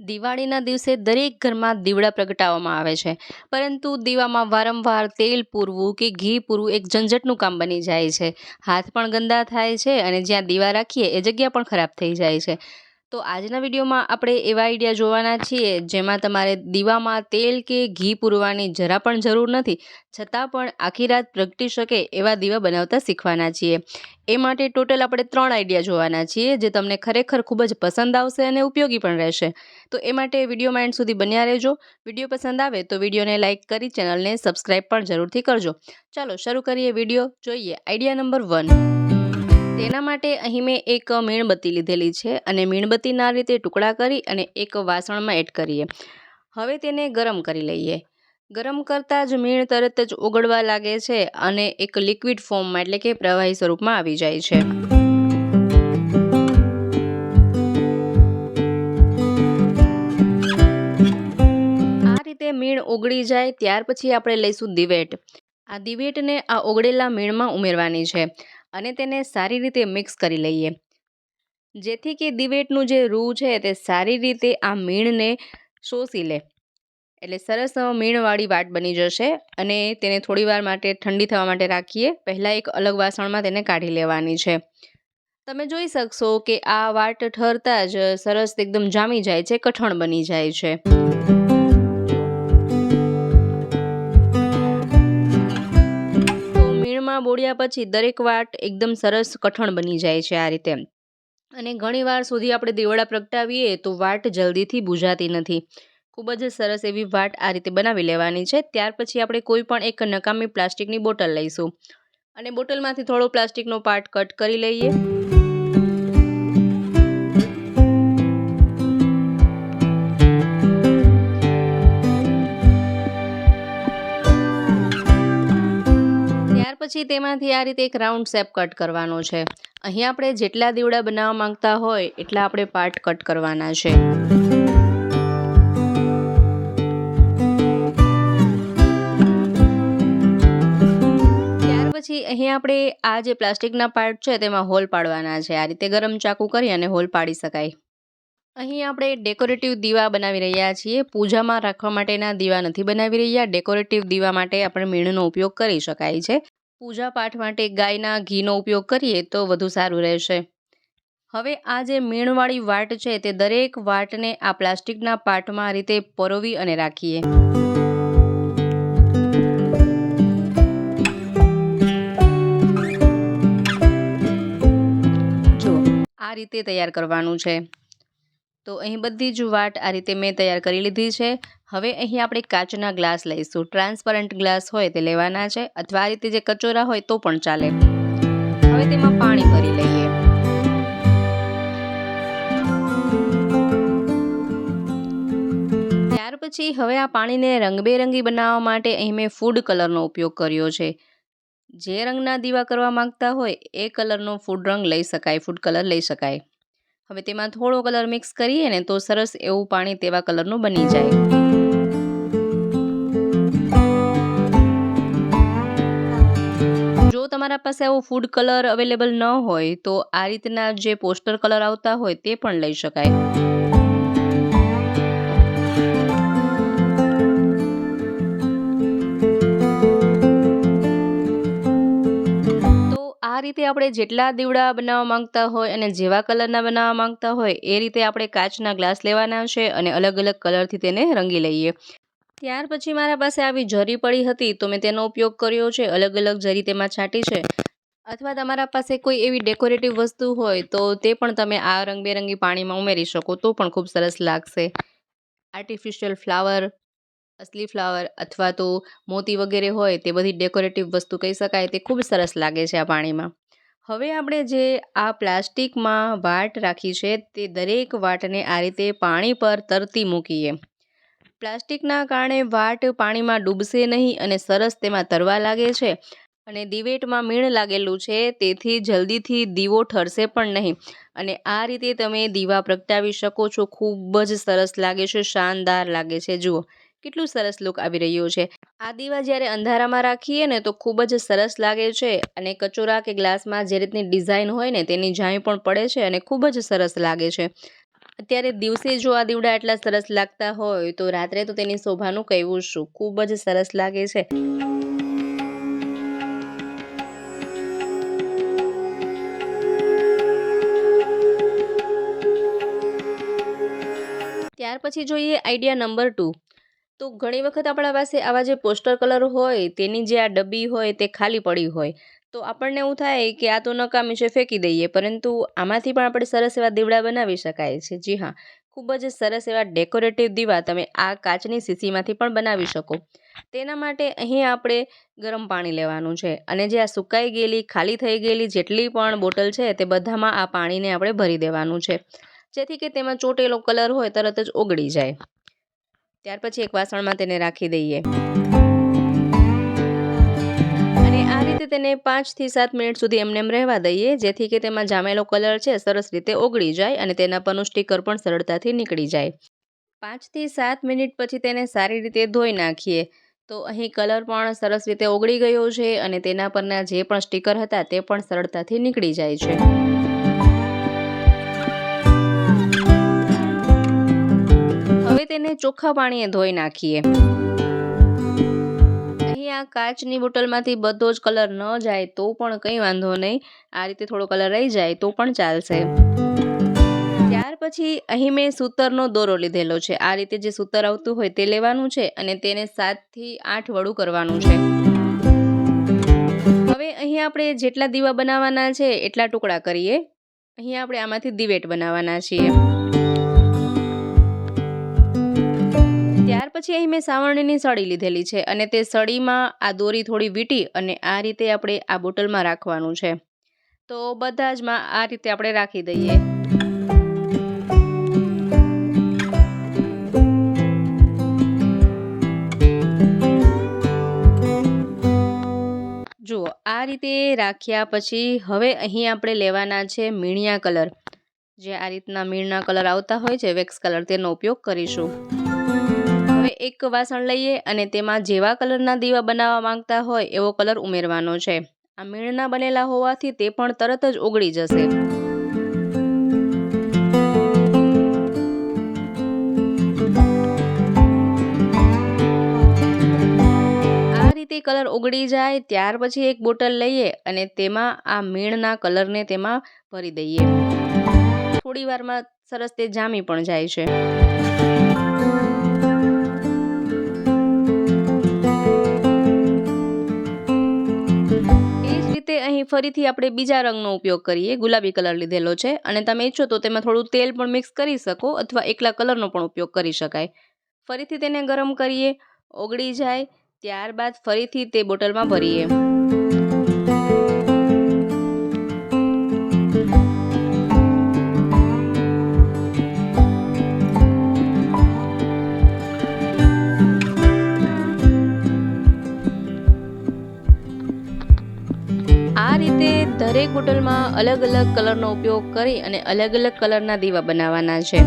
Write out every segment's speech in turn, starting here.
દિવાળીના દિવસે દરેક ઘરમાં દીવડા પ્રગટાવવામાં આવે છે. પરંતુ દીવામાં વારંવાર તેલ પૂરવું કે ઘી પૂરવું એક ઝંઝટનું કામ બની જાય છે. હાથ પણ ગંદા થાય છે અને જ્યાં દીવા રાખીએ એ જગ્યા પણ ખરાબ થઈ જાય છે. તો આજના વિડીયોમાં આપણે એવા આઈડિયા જોવાના છીએ જેમાં તમારે દીવામાં તેલ કે ઘી પૂરવાની જરા પણ જરૂર નથી, છતાં પણ આખી રાત પ્રગટી શકે એવા દીવા બનાવતા શીખવાના છીએ. એ માટે ટોટલ આપણે ત્રણ આઈડિયા જોવાના છીએ જે તમને ખરેખર ખૂબ જ પસંદ આવશે અને ઉપયોગી પણ રહેશે. તો એ માટે વિડીયોમાં એન્ડ સુધી બન્યા રહેજો. વીડિયો પસંદ આવે તો વિડીયોને લાઇક કરી ચેનલને સબસ્ક્રાઈબ પણ જરૂરથી કરજો. ચાલો શરૂ કરીએ વીડિયો. જોઈએ આઈડિયા નંબર વન. તેના માટે અહીં મેં એક મીણબત્તી લીધેલી છે અને મીણબત્તીના રીતે ટુકડા કરી અને એક વાસણમાં એડ કરીએ. હવે તેને ગરમ કરી લઈએ. ગરમ કરતાં જ મીણ તરત જ ઓગળવા લાગે છે અને એક લિક્વિડ ફોર્મમાં એટલે કે પ્રવાહી સ્વરૂપમાં આવી જાય છે. આ રીતે મીણ ઓગળી જાય ત્યાર પછી આપણે લઈશું દિવેટ. આ દિવેટને આ ઓગળેલા મીણમાં ઉમેરવાની છે. અને તેને સારી રીતે મિક્સ કરી લઈએ. જેથી કે દિવેટનું જે રૂ છે તે સારી રીતે આ મીણને શોષી લે. એટલે સરસ મીણવાળી વાટ બની જશે અને તેને થોડીવાર માટે ઠંડી થવા માટે રાખીએ. પહેલાં એક અલગ વાસણમાં તેને કાઢી લેવાની છે. તમે જોઈ શકશો કે આ વાટ ઠરતા જ સરસ એકદમ જામી જાય છે, કઠણ બની જાય છે. મીણમાં બોળ્યા પછી દરેક વાટ એકદમ સરસ કઠણ બની જાય છે આ રીતે. અને ઘણીવાર સુધી આપણે દેવડા પ્રગટાવીએ તો વાટ જલ્દીથી બુજાતી નથી. ખૂબ જ સરસ એવી વાટ આ રીતે બનાવી લેવાની છે. ત્યાર પછી આપણે કોઈ પણ એક નકામી પ્લાસ્ટિકની બોટલ લઈશું. અને બોટલમાંથી થોડો પ્લાસ્ટિકનો પાર્ટ કટ કરી લઈએ. પછી તેમાંથી આ રીતે એક રાઉન્ડ શેપ કટ કરવાનો છે. અહીં આપણે જેટલા દીવડા બનાવવા માંગતા હોય, એટલા આપણે પાર્ટ કટ કરવાના છે. પછી અહીં આપણે આ જે પ્લાસ્ટિકના પાર્ટ છે, તેમાં હોલ પાડવાના છે. આ રીતે ગરમ ચાકુ કરી અને હોલ પાડી શકાય. અહીં આપણે ડેકોરેટિવ દીવા બનાવી રહ્યા છીએ. પૂજામાં રાખવા માટેના દીવા નથી બનાવી રહ્યા. ડેકોરેટિવ દીવા માટે આપણે મીણનો ઉપયોગ કરી શકાય છે. પૂજા પાઠ માટે ગાયના ઘીનો ઉપયોગ કરીએ તો વધુ સારું રહેશે. હવે આ જે મીણવાળી વાટ છે તે દરેક વાટને આ પ્લાસ્ટિકના પાટમાં રીતે પરોવી અને રાખીએ. જો, આ રીતે તૈયાર કરવાનું છે. તો અહીં બધી જ વાટ આ રીતે મેં તૈયાર કરી લીધી છે. હવે અહીં આપણે કાચના ગ્લાસ લઈશું. ટ્રાન્સપરન્ટ ગ્લાસ હોય તે લેવાના છે, અથવા આ રીતે જે કચોરા હોય તો પણ ચાલે. હવે તેમાં પાણી ભરી લઈએ. ત્યાર પછી હવે આ પાણીને રંગબેરંગી બનાવવા માટે અહીં મેં ફૂડ કલરનો ઉપયોગ કર્યો છે. જે રંગના દીવા કરવા માંગતા હોય, એ કલરનો ફૂડ રંગ લઈ શકાય ફૂડ કલર લઈ શકાય. હવે તેમાં થોડો કલર મિક્સ કરીએ ને તો સરસ એવું પાણી તેવા કલરનું બની જાય. જો તમારા પાસે આવો ફૂડ કલર અવેલેબલ ન હોય તો આ રીતના જે પોસ્ટર કલર આવતા હોય તે પણ લઈ શકાય. રીતે આપણે જેટલા દીવડા બનાવવા માંગતા હોય અને જેવા કલરના બનાવવા માંગતા હોય, એ રીતે આપણે કાચના ગ્લાસ લેવાના છે અને અલગ અલગ કલરથી તેને રંગી લઈએ. ત્યાર પછી મારા પાસે આવી જરી પડી હતી, તો મેં તેનો ઉપયોગ કર્યો છે અલગ અલગ જરી તેમાં છાંટી છે. અથવા તમારા પાસે કોઈ એવી ડેકોરેટિવ વસ્તુ હોય, તો તે પણ તમે આ રંગબેરંગી પાણીમાં ઉમેરી શકો, તો પણ ખૂબ સરસ લાગશે. આર્ટિફિશિયલ ફ્લાવર અસલી ફ્લાવર અથવા તો મોતી વગેરે હોય, તે બધી ડેકોરેટિવ વસ્તુ કહી શકાય, તે ખૂબ સરસ લાગે છે આ પાણીમાં. હવે આપણે જે આ પ્લાસ્ટિકમાં વાટ રાખી છે તે દરેક વાટને આ રીતે પાણી પર તરતી મૂકીએ. પ્લાસ્ટિકના કારણે વાટ પાણીમાં ડૂબશે નહીં અને સરસ તેમાં તરવા લાગે છે અને દિવેટમાં મીણ લાગેલું છે તેથી જલ્દીથી દીવો ઠરશે પણ નહીં. અને આ રીતે તમે દીવા પ્રગટાવી શકો છો. ખૂબ જ સરસ લાગે છે, શાનદાર લાગે છે. જુઓ કેટલું સરસ લુક આવી રહ્યું છે. આ દીવા જ્યારે અંધારામાં રાખીએ ને તો ખૂબ જ સરસ લાગે છે અને કચોરા કે ગ્લાસમાં જે રીતની ડિઝાઇન હોય ને તેની ઝાંય પણ પડે છે અને ખૂબ જ સરસ લાગે છે. અત્યારે દિવસે જો આ દીવડા એટલા સરસ લાગતા હોય તો રાત્રે તો તેની શોભાનું કહેવું શું? ખૂબ જ સરસ લાગે છે. ત્યાર પછી જોઈએ આઈડિયા નંબર ટુ તો ઘણી વખત આપણા પાસે આવા જે પોસ્ટર કલર હોય, તેની જે આ ડબ્બી હોય, તે ખાલી પડી હોય. તો આપણને એવું થાય કે આ તો નકામી છે, ફેંકી દઈએ. પરંતુ આમાંથી પણ આપણે સરસ એવા દીવડા બનાવી શકાય છે. જી હા, ખૂબ જ સરસ એવા ડેકોરેટિવ દીવા તમે આ કાચની શીશીમાંથી પણ બનાવી શકો. તેના માટે અહીં આપણે ગરમ પાણી લેવાનું છે. અને જે આ સુકાઈ ગયેલી, ખાલી થઈ ગયેલી જેટલી પણ બોટલ છે, તે બધામાં આ પાણીને આપણે ભરી દેવાનું છે. જેથી કે તેમાં ચોટેલો કલર હોય, તરત જ ઓગળી જાય. ત્યાર પછી એક વાસણમાં તેને રાખી દઈએ. અને આ રીતે તેને પાંચથી સાત મિનિટ સુધી એમને એમ રહેવા દઈએ, જેથી કે તેમાં જામેલો કલર છે, સરસ રીતે ઓગળી જાય અને તેના પરનું સ્ટીકર પણ સરળતાથી નીકળી જાય. પાંચથી સાત મિનિટ પછી તેને સારી રીતે ધોઈ નાખીએ. તો અહીં કલર પણ સરસ રીતે ઓગળી ગયો છે અને તેના પરના જે પણ સ્ટીકર હતા તે પણ સરળતાથી નીકળી જાય છે. તેને ચોખ્ખા પાણીએ ધોઈ નાખીએ. અહીંયા કાચની બોટલમાંથી બધો જ કલર ન જાય તો પણ કંઈ વાંધો નહીં. આ રીતે થોડો કલર રહી જાય તો પણ ચાલશે. ત્યાર પછી અહીં મેં સૂતરનો દોરો લીધેલો છે. આ રીતે જે સૂતર આવતું હોય તે લેવાનું છે અને તેને સાતથી આઠ વડું કરવાનું છે. હવે અહીં આપણે જેટલા દીવા બનાવવાના છે એટલા ટુકડા કરીએ. અહીં આપણે આમાંથી દિવેટ બનાવવાના છીએ. ત્યાર પછી અહીં મેં સાવરણીની સળી લીધેલી છે અને તે સળીમાં આ દોરી થોડી વીંટી અને આ રીતે આપણે આ બોટલમાં રાખવાનું છે. તો બધા જ માં આ રીતે આપણે રાખી દઈએ. જુઓ, આ રીતે રાખ્યા પછી હવે અહીં આપણે લેવાના છે મીણિયા કલર. જે આ રીતના મીણના કલર આવતા હોય છે, વેક્સ કલર, તેનો ઉપયોગ કરીશું. એક વાસણ લઈએ અને તેમાં જેવા કલરના દીવા બનાવવા માંગતા હોય એવો કલર ઉમેરવાનો છે. આ મીણના બનેલા હોવાથી તે પણ તરત જ ઓગળી જશે. આ રીતે કલર ઓગળી જાય ત્યાર પછી એક બોટલ લઈએ અને તેમાં આ મીણના કલરને તેમાં ભરી દઈએ. થોડી વારમાં સરસ તે જામી પણ જાય છે. રીતે અહીં ફરીથી આપણે બીજા રંગનો ઉપયોગ કરીએ, ગુલાબી કલર લીધેલો છે અને તમે ઈચ્છો તો તેમાં થોડું તેલ પણ મિક્સ કરી શકો અથવા એકલા કલરનો પણ ઉપયોગ કરી શકાય. ફરીથી તેને ગરમ કરીએ, ઓગળી જાય, ત્યારબાદ ફરીથી તે બોટલમાં ભરીએ. દરેક બોટલમાં અલગ અલગ કલરનો ઉપયોગ કરી અને અલગ અલગ કલરના દીવા બનાવવાના છે.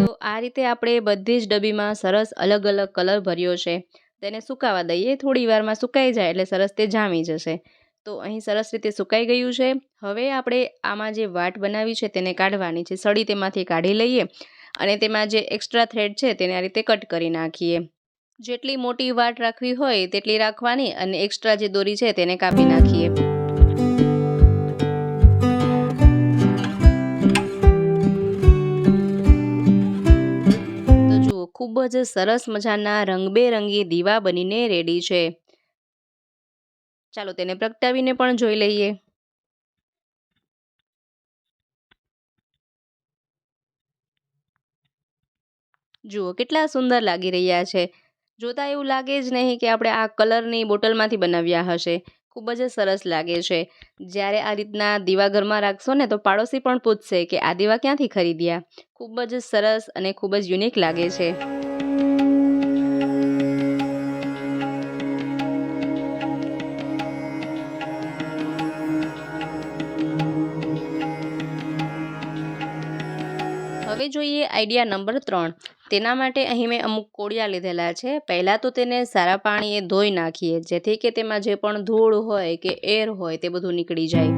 તો આ રીતે આપણે બધી જ ડબ્બીમાં સરસ અલગ અલગ કલર ભર્યો છે. તેને સુકાવા દઈએ, થોડી વારમાં સુકાઈ જાય એટલે સરસ તે જામી જશે. તો અહીં સરસ રીતે સુકાઈ ગયું છે. હવે આપણે આમાં જે વાટ બનાવી છે તેને કાઢવાની છે. સળી તેમાંથી કાઢી લઈએ. અને તેમાં જે એક્સ્ટ્રા થ્રેડ છે તેને આ રીતે કટ કરી નાખીએ. જેટલી મોટી વાટ રાખવી હોય તેટલી રાખવાની અને એક્સ્ટ્રા જે દોરી છે તેને કાપી નાખીએ. ખૂબ જ સરસ મજાના રંગબેરંગી દીવા બનીને રેડી છે. ચાલો તેને પ્રગટાવીને પણ જોઈ લઈએ. જુઓ કેટલા સુંદર લાગી રહ્યા છે. જોતા એવું લાગે જ નહીં કે આપણે આ કલરની બોટલમાંથી બનાવ્યા હશે. ખૂબ જ સરસ લાગે છે. જ્યારે આ રીતના દીવા ઘરમાં રાખશો ને તો પાડોશી પણ પૂછશે કે આ દીવા ક્યાંથી ખરીદ્યા? ખૂબ જ સરસ અને ખૂબ જ યુનિક લાગે છે. જોઈએ આઈડિયા નંબર ત્રણ. તેના માટે અહીં મેં અમુક કોળિયા લીધેલા છે. પહેલાં તો તેને સારા પાણીએ ધોઈ નાખીએ, જેથી કે તેમાં જે પણ ધૂળ હોય કે એર હોય તે બધું નીકળી જાય.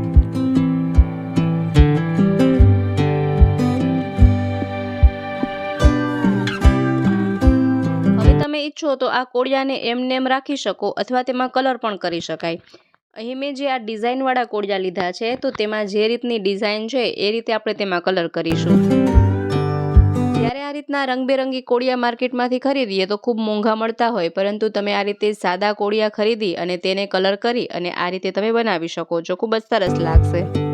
હવે તમે ઈચ્છો તો આ કોળિયાને એમનેમ રાખી શકો અથવા તેમાં કલર પણ કરી શકાય. અહીં મેં જે આ ડિઝાઇનવાળા કોળિયા લીધા છે, તો તેમાં જે રીતની ડિઝાઇન છે, એ રીતે આપણે તેમાં કલર કરીશું. રીતના રંગબેરંગી કોળિયા માર્કેટમાંથી ખરીદીએ તો ખૂબ મોંઘા મળતા હોય, પરંતુ તમે આ રીતે સાદા કોળિયા ખરીદી અને તેને કલર કરી અને આ રીતે તમે બનાવી શકો છો ખૂબ જ સરસ લાગશે.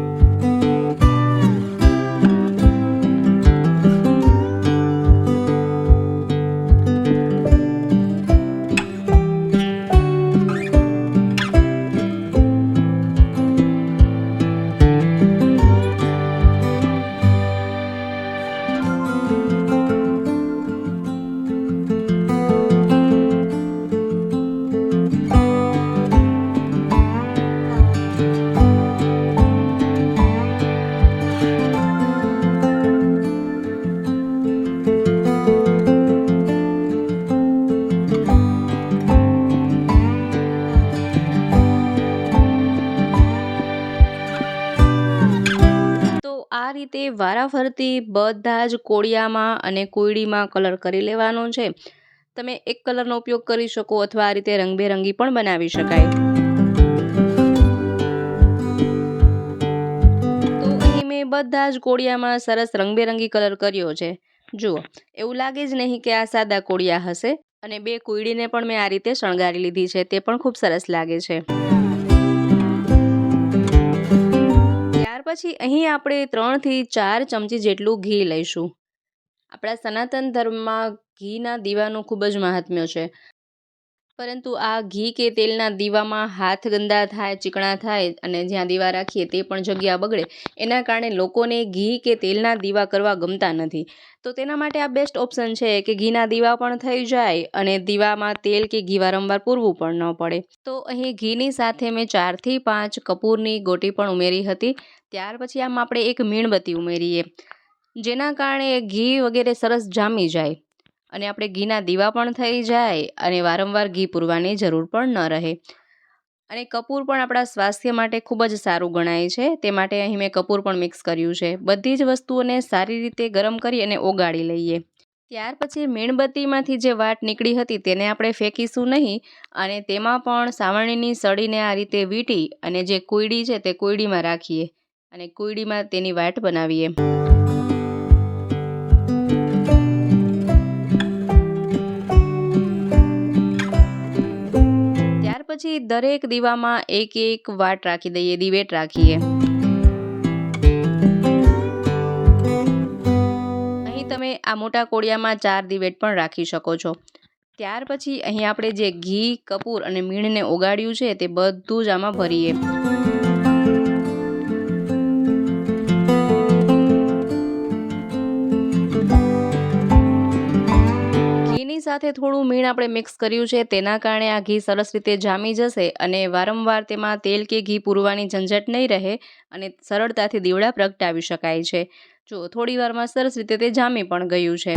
રીતે વારાફરતી બધા જ કોળિયામાં અને કોયડીમાં કલર કરી લેવાનો છે. તમે એક કલરનો ઉપયોગ કરી શકો અથવા આ રીતે રંગબેરંગી પણ બનાવી શકાય. તો અહીં મેં બધા જ કોળિયામાં સરસ રંગબેરંગી કલર કર્યો છે. જુઓ, એવું લાગે જ નહીં કે આ સાદા કોળિયા હશે અને બે કુયડીને પણ મેં આ રીતે શણગારી લીધી છે, તે પણ ખૂબ સરસ લાગે છે. ત્યાર પછી અહીં આપણે ત્રણથી ચાર ચમચી જેટલું ઘી લઈશું. આપણા સનાતન ધર્મમાં ઘીના દીવાનું ખૂબ જ મહાત્મ્ય છે. પરંતુ આ ઘી કે તેલના દીવામાં હાથ ગંદા થાય, ચીકણા થાય અને જ્યાં દીવા રાખીએ તે પણ જગ્યા બગડે, એના કારણે લોકોને ઘી કે તેલના દીવા કરવા ગમતા નથી. તો તેના માટે આ બેસ્ટ ઓપ્શન છે કે ઘીના દીવા પણ થઈ જાય અને દીવામાં તેલ કે ઘી વારંવાર પૂરવું પણ ન પડે. તો અહીં ઘીની સાથે મેં ચારથી પાંચ કપૂરની ગોટી પણ ઉમેરી હતી. ત્યાર પછી આમ આપણે એક મીણબત્તી ઉમેરીએ, જેના કારણે ઘી વગેરે સરસ જામી જાય. અને આપણે ઘીના દીવા પણ થઈ જાય અને વારંવાર ઘી પૂરવાની જરૂર પણ ન રહે. અને કપૂર પણ આપણા સ્વાસ્થ્ય માટે ખૂબ જ સારું ગણાય છે. તે માટે અહીં મેં કપૂર પણ મિક્સ કર્યું છે. બધી જ વસ્તુઓને સારી રીતે ગરમ કરી અને ઓગાળી લઈએ. ત્યાર પછી મીણબત્તીમાંથી જે વાટ નીકળી હતી તેને આપણે ફેંકીશું નહીં અને તેમાં પણ સાવરણીની સળીને આ રીતે વીંટી અને જે કુયડી છે તે કુયડીમાં રાખીએ અને કુયડીમાં તેની વાટ બનાવીએ. પછી દરેક દીવામાં એક એક વાટ રાખી દઈએ, દિવેટ રાખીએ. અહીં તમે આ મોટા કોળિયામાં ચાર દિવેટ પણ રાખી શકો છો. ત્યાર પછી અહીં આપણે જે ઘી, કપૂર અને મીણને ઓગાળ્યું છે તે બધું જ આમાં ભરીએ. સાથે થોડું મીણ આપણે મિક્સ કર્યું છે, તેના કારણે આ ઘી સરસ રીતે જામી જશે અને વારંવાર તેમાં તેલ કે ઘી પૂરવાની ઝંઝટ નહીં રહે અને સરળતાથી દીવડા પ્રગટાવી શકાય છે. જો થોડી વારમાં સરસ રીતે તે જામી પણ ગયું છે.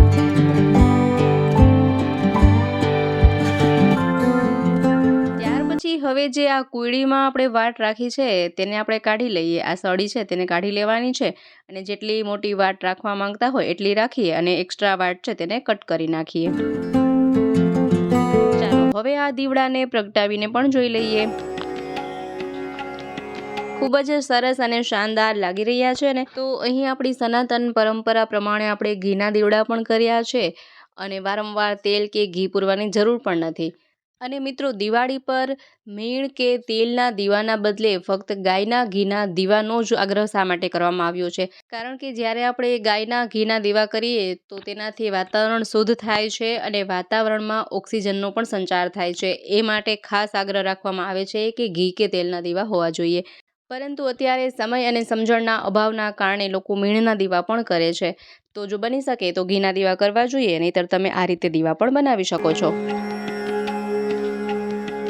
પછી હવે જે આ કુયડીમાં આપણે વાટ રાખી છે, તેને આપણે કાઢી લઈએ. આ સળી છે, તેને કાઢી લેવાની છે અને જેટલી મોટી વાટ રાખવા માંગતા હોય એટલી રાખીએ અને એક્સ્ટ્રા વાટ છે તેને કટ કરી નાખીએ. હવે આ દીવડાને પ્રગટાવીને પણ જોઈ લઈએ. ખૂબ જ સરસ અને શાનદાર લાગી રહ્યા છે ને. તો અહીં આપણી સનાતન પરંપરા પ્રમાણે આપણે ઘીના દીવડા પણ કર્યા છે અને વારંવાર તેલ કે ઘી પૂરવાની જરૂર પણ નથી. અને મિત્રો, દિવાળી પર મીણ કે તેલના દીવાના બદલે ફક્ત ગાયના ઘીના દીવાનો જ આગ્રહ શા માટે કરવામાં આવ્યો છે? કારણ કે જ્યારે આપણે ગાયના ઘીના દીવા કરીએ, તો તેનાથી વાતાવરણ શુદ્ધ થાય છે અને વાતાવરણમાં ઓક્સિજનનો પણ સંચાર થાય છે. એ માટે ખાસ આગ્રહ રાખવામાં આવે છે કે ઘી કે તેલના દીવા હોવા જોઈએ. પરંતુ અત્યારે સમય અને સમજણના અભાવના કારણે લોકો મીણના દીવા પણ કરે છે. તો જો બની શકે તો ઘીના દીવા કરવા જોઈએ, નહીંતર તમે આ રીતે દીવા પણ બનાવી શકો છો.